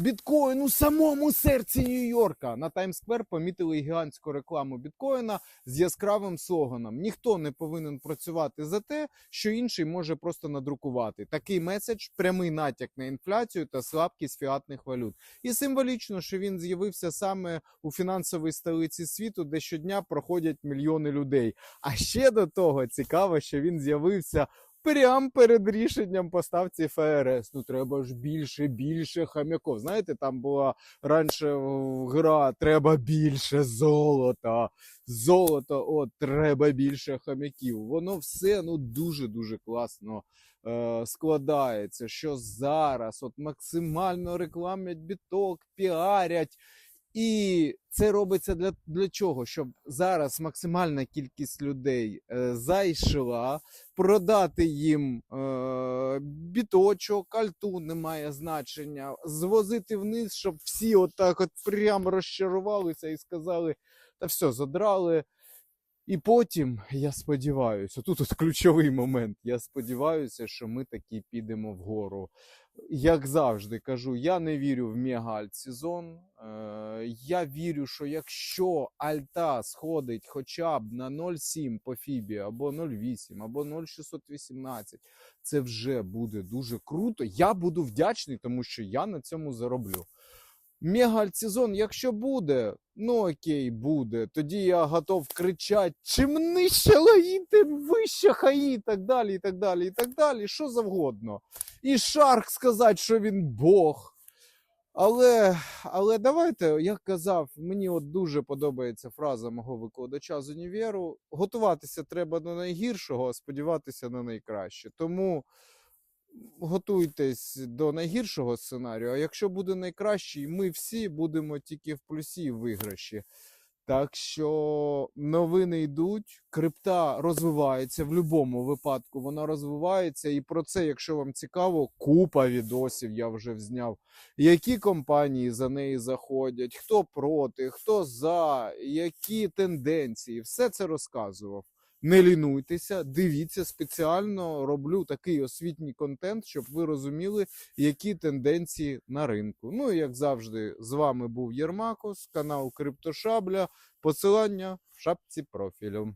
Біткоін у самому серці Нью-Йорка. На Таймсквер помітили гігантську рекламу біткоїна з яскравим слоганом: ніхто не повинен працювати за те, що інший може просто надрукувати. Такий меседж прямий натяк на інфляцію та слабкість фіатних валют. І символічно, що він з'явився саме у фінансовій столиці світу, де щодня проходять мільйони людей. А ще до того цікаво, що він з'явився. Прямо перед рішенням поставці ФРС. Ну треба ж більше, більше хам'яков. Знаєте, там була раніше гра Треба більше золота. Золото, от треба більше хам'яків. Воно все ну дуже дуже класно е, складається. Що зараз от максимально рекламлять біток, піарять. І це робиться для, для чого? Щоб зараз максимальна кількість людей е, зайшла, продати їм е, біточок, альту немає значення, звозити вниз, щоб всі отак от прямо розчарувалися і сказали: та все, задрали. І потім, я сподіваюся, тут от ключовий момент. Я сподіваюся, що ми таки підемо вгору. Як завжди кажу, я не вірю в мега-альтсезон. Е, я вірю, що якщо альта сходить хоча б на 0,7 по Фібі, або 0,8, або 0,618, це вже буде дуже круто. Я буду вдячний, тому що я на цьому зароблю. Мега-альтсезон, якщо буде, ну окей, буде. Тоді я готов кричати: чим нижче лаї, тим вище хаї, і так далі, і так далі, і так далі. Що завгодно. І Шарк сказати, що він Бог. Але, але давайте, як казав, мені от дуже подобається фраза мого викладача з універу. Готуватися треба до найгіршого, а сподіватися на найкраще. Тому готуйтесь до найгіршого сценарію. А якщо буде найкращий, ми всі будемо тільки в плюсі в виграші. Так що новини йдуть, крипта розвивається в будь-якому випадку. Вона розвивається, і про це, якщо вам цікаво, купа відосів я вже зняв. Які компанії за неї заходять, хто проти, хто за, які тенденції, все це розказував. Не лінуйтеся, дивіться, спеціально роблю такий освітній контент, щоб ви розуміли, які тенденції на ринку. Ну і як завжди, з вами був Єрмакос, канал Криптошабля. Посилання в шапці профілю.